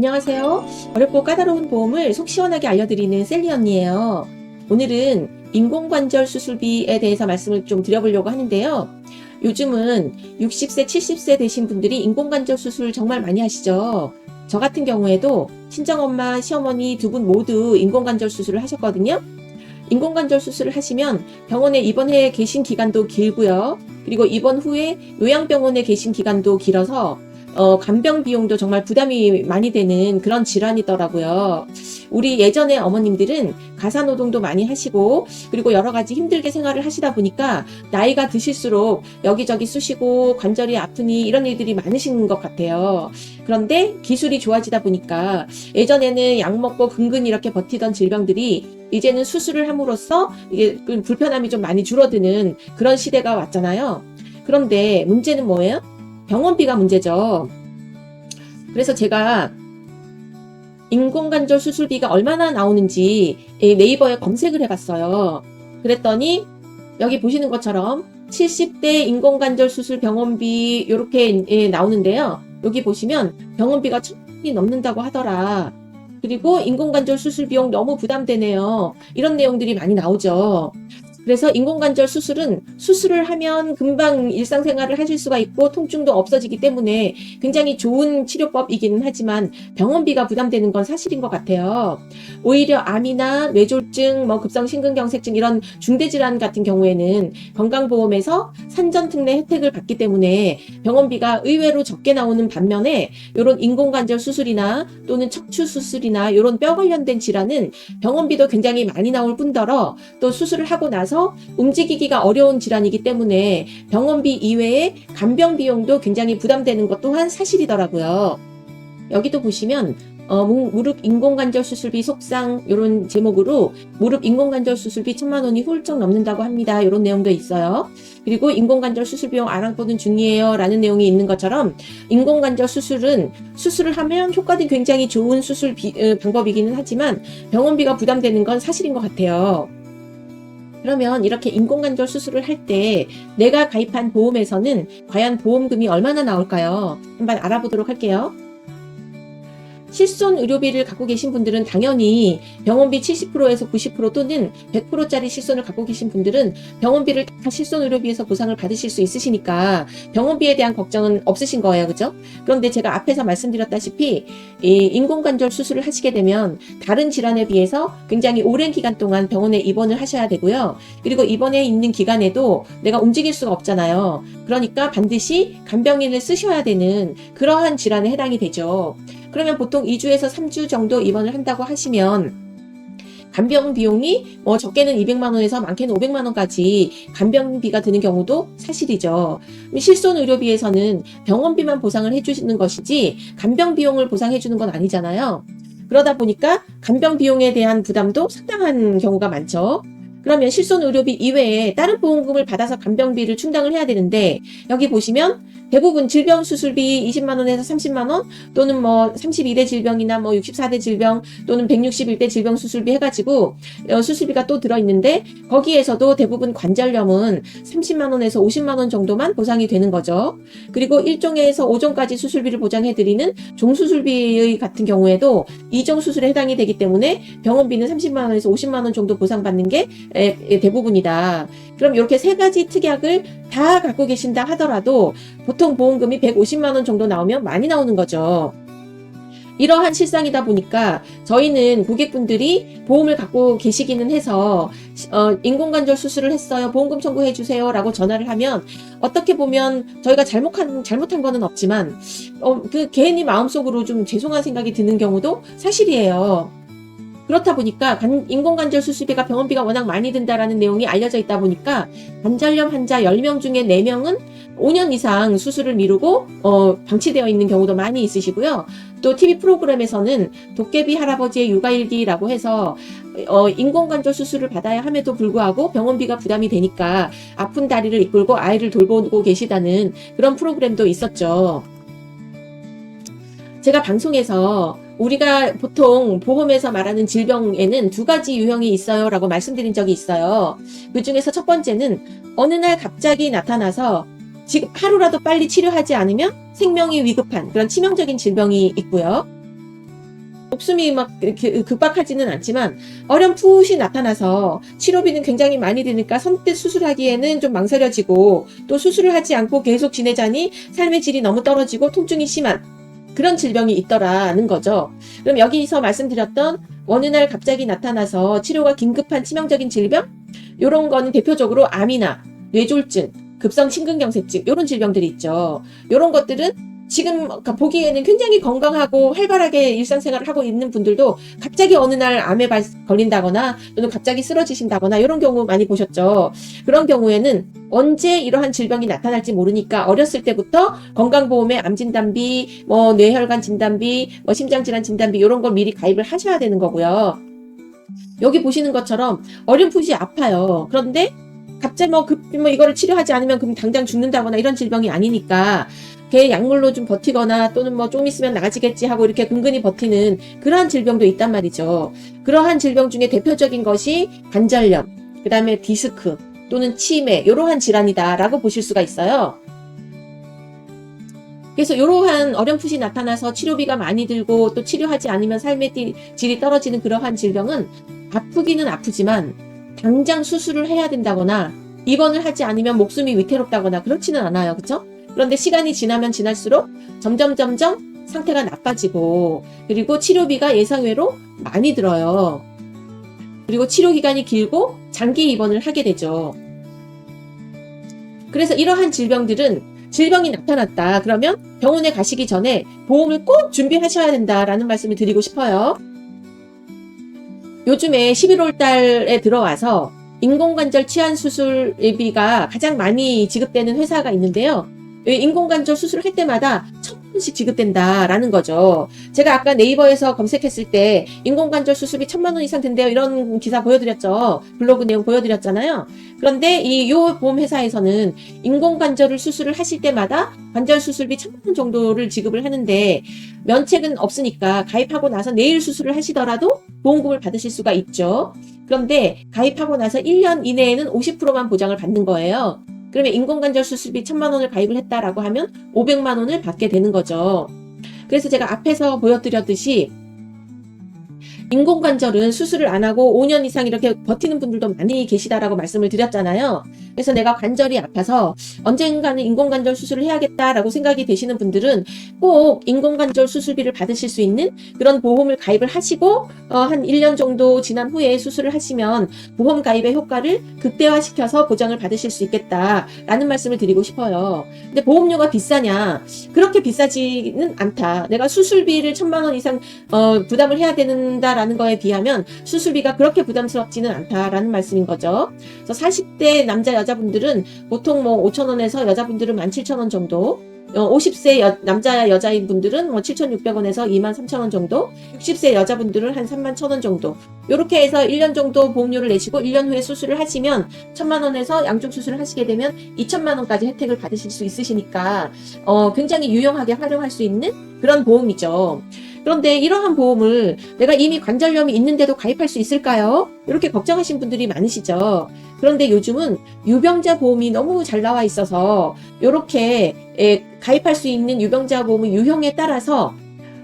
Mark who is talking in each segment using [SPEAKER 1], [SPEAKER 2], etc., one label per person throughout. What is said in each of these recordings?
[SPEAKER 1] 안녕하세요. 어렵고 까다로운 보험을 속 시원하게 알려드리는 셀리 언니예요. 오늘은 인공관절 수술비에 대해서 말씀을 좀 드려보려고 하는데요. 요즘은 60세, 70세 되신 분들이 인공관절 수술 정말 많이 하시죠. 저 같은 경우에도 친정엄마, 시어머니 두 분 모두 인공관절 수술을 하셨거든요. 인공관절 수술을 하시면 병원에 입원해 계신 기간도 길고요. 그리고 입원 후에 요양병원에 계신 기간도 길어서 어, 간병 비용도 정말 부담이 많이 되는 그런 질환이더라고요. 우리 예전에 어머님들은 가사 노동도 많이 하시고, 그리고 여러 가지 힘들게 생활을 하시다 보니까, 나이가 드실수록 여기저기 쑤시고, 관절이 아프니, 이런 일들이 많으신 것 같아요. 그런데 기술이 좋아지다 보니까, 예전에는 약 먹고 근근 이렇게 버티던 질병들이, 이제는 수술을 함으로써, 이게 그 불편함이 좀 많이 줄어드는 그런 시대가 왔잖아요. 그런데 문제는 뭐예요? 병원비가 문제죠. 그래서 제가 인공관절 수술비가 얼마나 나오는지 이 네이버에 검색을 해봤어요. 그랬더니 여기 보시는 것처럼 70대 인공관절 수술 병원비 이렇게 나오는데요. 여기 보시면 병원비가 천원이 넘는다고 하더라. 그리고 인공관절 수술 비용 너무 부담되네요. 이런 내용들이 많이 나오죠. 그래서 인공관절 수술은 수술을 하면 금방 일상생활을 하실 수가 있고 통증도 없어지기 때문에 굉장히 좋은 치료법이기는 하지만 병원비가 부담되는 건 사실인 것 같아요. 오히려 암이나 뇌졸중, 뭐 급성심근경색증 이런 중대질환 같은 경우에는 건강보험에서 산전특례 혜택을 받기 때문에 병원비가 의외로 적게 나오는 반면에 이런 인공관절 수술이나 또는 척추 수술이나 이런 뼈 관련된 질환은 병원비도 굉장히 많이 나올 뿐더러 또 수술을 하고 나서 움직이기가 어려운 질환이기 때문에 병원비 이외에 간병 비용도 굉장히 부담되는 것 또한 사실이더라고요. 여기도 보시면 어, 무- 무릎 인공관절 수술비 속상 이런 제목으로 무릎 인공관절 수술비 천만 원이 훌쩍 넘는다고 합니다. 이런 내용도 있어요. 그리고 인공관절 수술 비용 아랑보는 중이에요. 라는 내용이 있는 것처럼 인공관절 수술은 수술을 하면 효과도 굉장히 좋은 수술 비- 어, 방법이기는 하지만 병원비가 부담되는 건 사실인 것 같아요. 그러면 이렇게 인공관절 수술을 할 때 내가 가입한 보험에서는 과연 보험금이 얼마나 나올까요? 한번 알아보도록 할게요. 실손 의료비를 갖고 계신 분들은 당연히 병원비 70%에서 90% 또는 100%짜리 실손을 갖고 계신 분들은 병원비를 다 실손 의료비에서 보상을 받으실 수 있으시니까 병원비에 대한 걱정은 없으신 거예요. 그죠? 그런데 제가 앞에서 말씀드렸다시피 이 인공관절 수술을 하시게 되면 다른 질환에 비해서 굉장히 오랜 기간 동안 병원에 입원을 하셔야 되고요. 그리고 입원해 있는 기간에도 내가 움직일 수가 없잖아요. 그러니까 반드시 간병인을 쓰셔야 되는 그러한 질환에 해당이 되죠. 그러면 보통 2주에서 3주 정도 입원을 한다고 하시면 간병 비용이 뭐 적게는 200만 원에서 많게는 500만 원까지 간병비가 드는 경우도 사실이죠. 실손 의료비에서는 병원비만 보상을 해주시는 것이지 간병 비용을 보상해 주는 건 아니잖아요. 그러다 보니까 간병 비용에 대한 부담도 상당한 경우가 많죠. 그러면 실손 의료비 이외에 다른 보험금을 받아서 간병비를 충당을 해야 되는데 여기 보시면 대부분 질병 수술비 20만 원에서 30만 원 또는 뭐 32대 질병이나 뭐 64대 질병 또는 161대 질병 수술비 해가지고 어, 수술비가 또 들어있는데 거기에서도 대부분 관절염은 30만 원에서 50만 원 정도만 보상이 되는 거죠. 그리고 1종에서 5종까지 수술비를 보장해드리는 종수술비 같은 경우에도 2종 수술에 해당이 되기 때문에 병원비는 30만 원에서 50만 원 정도 보상받는 게 대부분이다. 그럼 이렇게 세 가지 특약을 다 갖고 계신다 하더라도 보통 보험금이 150만 원 정도 나오면 많이 나오는 거죠. 이러한 실상이다 보니까 저희는 고객분들이 보험을 갖고 계시기는 해서 어, 인공관절 수술을 했어요. 보험금 청구해 주세요라고 전화를 하면 어떻게 보면 저희가 잘못한 잘못한 거는 없지만 어, 그 괜히 마음속으로 좀 죄송한 생각이 드는 경우도 사실이에요. 그렇다 보니까 간- 인공관절 수술비가 병원비가 워낙 많이 든다라는 내용이 알려져 있다 보니까 관절염 환자 10명 중에 4명은 5년 이상 수술을 미루고 어, 방치되어 있는 경우도 많이 있으시고요. 또 TV 프로그램에서는 도깨비 할아버지의 육아일기라고 해서 어, 인공관절 수술을 받아야 함에도 불구하고 병원비가 부담이 되니까 아픈 다리를 이끌고 아이를 돌보고 계시다는 그런 프로그램도 있었죠. 제가 방송에서 우리가 보통 보험에서 말하는 질병에는 두 가지 유형이 있어요 라고 말씀드린 적이 있어요. 그 중에서 첫 번째는 어느 날 갑자기 나타나서 지금 하루라도 빨리 치료하지 않으면 생명이 위급한 그런 치명적인 질병이 있고요. 목숨이 막 이렇게 급박하지는 않지만 어렴풋이 나타나서 치료비는 굉장히 많이 드니까 선뜻 수술하기에는 좀 망설여지고 또 수술을 하지 않고 계속 지내자니 삶의 질이 너무 떨어지고 통증이 심한 그런 질병이 있더라는 거죠. 그럼 여기서 말씀드렸던 어느 날 갑자기 나타나서 치료가 긴급한 치명적인 질병? 요런 거는 대표적으로 암이나 뇌졸중, 급성 심근경색증 요런 질병들이 있죠. 요런 것들은 지금 보기에는 굉장히 건강하고 활발하게 일상생활을 하고 있는 분들도 갑자기 어느 날 암에 발- 걸린다거나 또는 갑자기 쓰러지신다거나 이런 경우 많이 보셨죠. 그런 경우에는 언제 이러한 질병이 나타날지 모르니까 어렸을 때부터 건강보험에 암 진단비, 뭐 뇌혈관 진단비, 뭐 심장질환 진단비 이런 걸 미리 가입을 하셔야 되는 거고요. 여기 보시는 것처럼 어렴풋이 아파요. 그런데 갑자기 뭐, 급, 뭐 이거를 치료하지 않으면 그럼 당장 죽는다거나 이런 질병이 아니니까 걔 약물로 좀 버티거나 또는 뭐 좀 있으면 나아지겠지 하고 이렇게 근근히 버티는 그러한 질병도 있단 말이죠. 그러한 질병 중에 대표적인 것이 관절염, 그 다음에 디스크 또는 치매 이러한 질환이다라고 보실 수가 있어요. 그래서 이러한 어렴풋이 나타나서 치료비가 많이 들고 또 치료하지 않으면 삶의 띠- 질이 떨어지는 그러한 질병은 아프기는 아프지만 당장 수술을 해야 된다거나 입원을 하지 않으면 목숨이 위태롭다거나 그렇지는 않아요. 그렇죠? 그런데 시간이 지나면 지날수록 점점 점점 상태가 나빠지고 그리고 치료비가 예상외로 많이 들어요. 그리고 치료 기간이 길고 장기 입원을 하게 되죠. 그래서 이러한 질병들은 질병이 나타났다. 그러면 병원에 가시기 전에 보험을 꼭 준비하셔야 된다라는 말씀을 드리고 싶어요. 요즘에 11월 달에 들어와서 인공관절 치안 수술비가 가장 많이 지급되는 회사가 있는데요. 이 인공관절 수술을 할 때마다 천 원씩 지급된다라는 거죠. 제가 아까 네이버에서 검색했을 때 인공관절 수술비 천만 원 이상 든대요. 이런 기사 보여드렸죠. 블로그 내용 보여드렸잖아요. 그런데 이 요 보험회사에서는 인공관절을 수술을 하실 때마다 관절 수술비 천만 원 정도를 지급을 하는데 면책은 없으니까 가입하고 나서 내일 수술을 하시더라도 보험금을 받으실 수가 있죠. 그런데 가입하고 나서 1년 이내에는 50%만 보장을 받는 거예요. 그러면 인공관절 수술비 1000만 원을 가입을 했다라고 하면 500만 원을 받게 되는 거죠. 그래서 제가 앞에서 보여드렸듯이 인공관절은 수술을 안 하고 5년 이상 이렇게 버티는 분들도 많이 계시다라고 말씀을 드렸잖아요. 그래서 내가 관절이 아파서 언젠가는 인공관절 수술을 해야겠다라고 생각이 되시는 분들은 꼭 인공관절 수술비를 받으실 수 있는 그런 보험을 가입을 하시고 어, 한 1년 정도 지난 후에 수술을 하시면 보험 가입의 효과를 극대화시켜서 보장을 받으실 수 있겠다라는 말씀을 드리고 싶어요. 근데 보험료가 비싸냐? 그렇게 비싸지는 않다. 내가 수술비를 천만 원 이상 어, 부담을 해야 된다 라는 거에 비하면 수술비가 그렇게 부담스럽지는 않다라는 말씀인 거죠. 그래서 40대 남자 여자분들은 보통 뭐 5천 원에서 여자분들은 17,000원 정도. 어, 50세 여- 남자 여자인 분들은 뭐 7,600원에서 23,000원 정도, 60세 여자분들은 한 31,000원 정도. 이렇게 해서 1년 정도 보험료를 내시고 1년 후에 수술을 하시면 1,000만 원에서 양쪽 수술을 하시게 되면 2천만 원까지 혜택을 받으실 수 있으시니까 어, 굉장히 유용하게 활용할 수 있는 그런 보험이죠. 그런데 이러한 보험을 내가 이미 관절염이 있는데도 가입할 수 있을까요? 이렇게 걱정하신 분들이 많으시죠. 그런데 요즘은 유병자 보험이 너무 잘 나와 있어서 이렇게 가입할 수 있는 유병자 보험의 유형에 따라서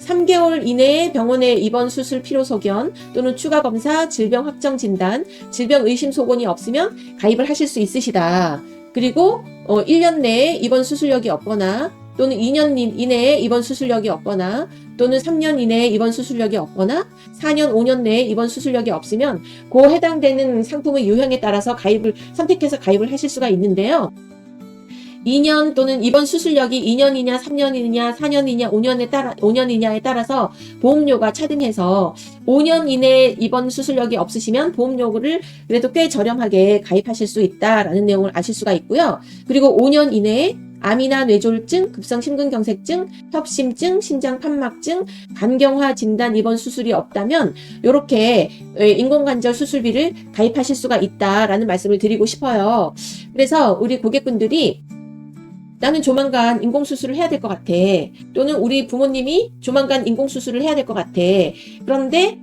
[SPEAKER 1] 3개월 이내에 병원에 입원 수술 필요 소견 또는 추가 검사, 질병 확정 진단, 질병 의심 소견이 없으면 가입을 하실 수 있으시다. 그리고 어, 1년 내에 입원 수술력이 없거나 또는 2년 이내에 입원 수술력이 없거나 또는 3년 이내에 입원 수술력이 없거나 4년, 5년 내에 입원 수술력이 없으면 그 해당되는 상품의 유형에 따라서 가입을 선택해서 가입을 하실 수가 있는데요. 2년 또는 입원 수술력이 2년이냐, 3년이냐, 4년이냐, 5년에 따라 5년이냐에 따라서 보험료가 차등해서 5년 이내에 입원 수술력이 없으시면 보험료를 그래도 꽤 저렴하게 가입하실 수 있다라는 내용을 아실 수가 있고요. 그리고 5년 이내에 암이나 뇌졸중, 급성 심근경색증, 협심증, 심장 판막증, 간경화 진단 입원 수술이 없다면 이렇게 인공관절 수술비를 가입하실 수가 있다라는 말씀을 드리고 싶어요. 그래서 우리 고객분들이 나는 조만간 인공수술을 해야 될 것 같아. 또는 우리 부모님이 조만간 인공수술을 해야 될 것 같아. 그런데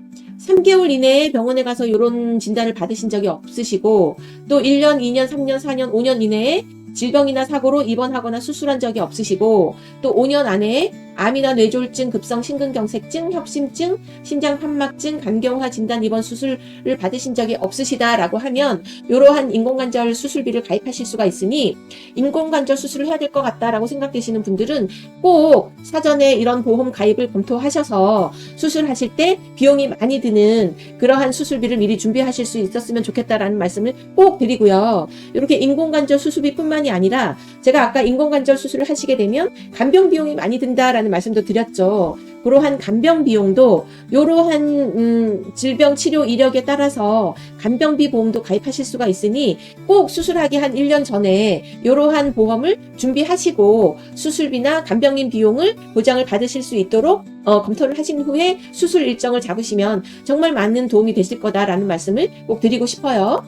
[SPEAKER 1] 3개월 이내에 병원에 가서 이런 진단을 받으신 적이 없으시고 또 1년, 2년, 3년, 4년, 5년 이내에 질병이나 사고로 입원하거나 수술한 적이 없으시고 또 5년 안에 암이나 뇌졸중, 급성 심근경색증, 협심증, 심장판막증, 간경화 진단 입원 수술을 받으신 적이 없으시다라고 하면 이러한 인공관절 수술비를 가입하실 수가 있으니 인공관절 수술을 해야 될 것 같다라고 생각되시는 분들은 꼭 사전에 이런 보험 가입을 검토하셔서 수술하실 때 비용이 많이 드는 그러한 수술비를 미리 준비하실 수 있었으면 좋겠다라는 말씀을 꼭 드리고요. 이렇게 인공관절 수술비뿐만이 아니라 제가 아까 인공관절 수술을 하시게 되면 간병 비용이 많이 든다라 는 말씀도 드렸죠. 그러한 간병 비용도 이러한 음, 질병 치료 이력에 따라서 간병비 보험도 가입하실 수가 있으니 꼭 수술하기 한 1년 전에 이러한 보험을 준비하시고 수술비나 간병인 비용을 보장을 받으실 수 있도록 어, 검토를 하신 후에 수술 일정을 잡으시면 정말 많은 도움이 되실 거다라는 말씀을 꼭 드리고 싶어요.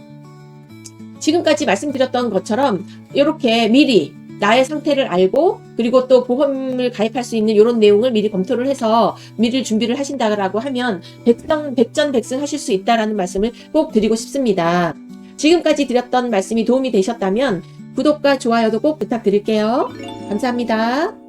[SPEAKER 1] 지금까지 말씀드렸던 것처럼 이렇게 미리 나의 상태를 알고 그리고 또 보험을 가입할 수 있는 이런 내용을 미리 검토를 해서 미리 준비를 하신다라고 하면 백전 백전백승 하실 수 있다라는 말씀을 꼭 드리고 싶습니다. 지금까지 드렸던 말씀이 도움이 되셨다면 구독과 좋아요도 꼭 부탁드릴게요. 감사합니다.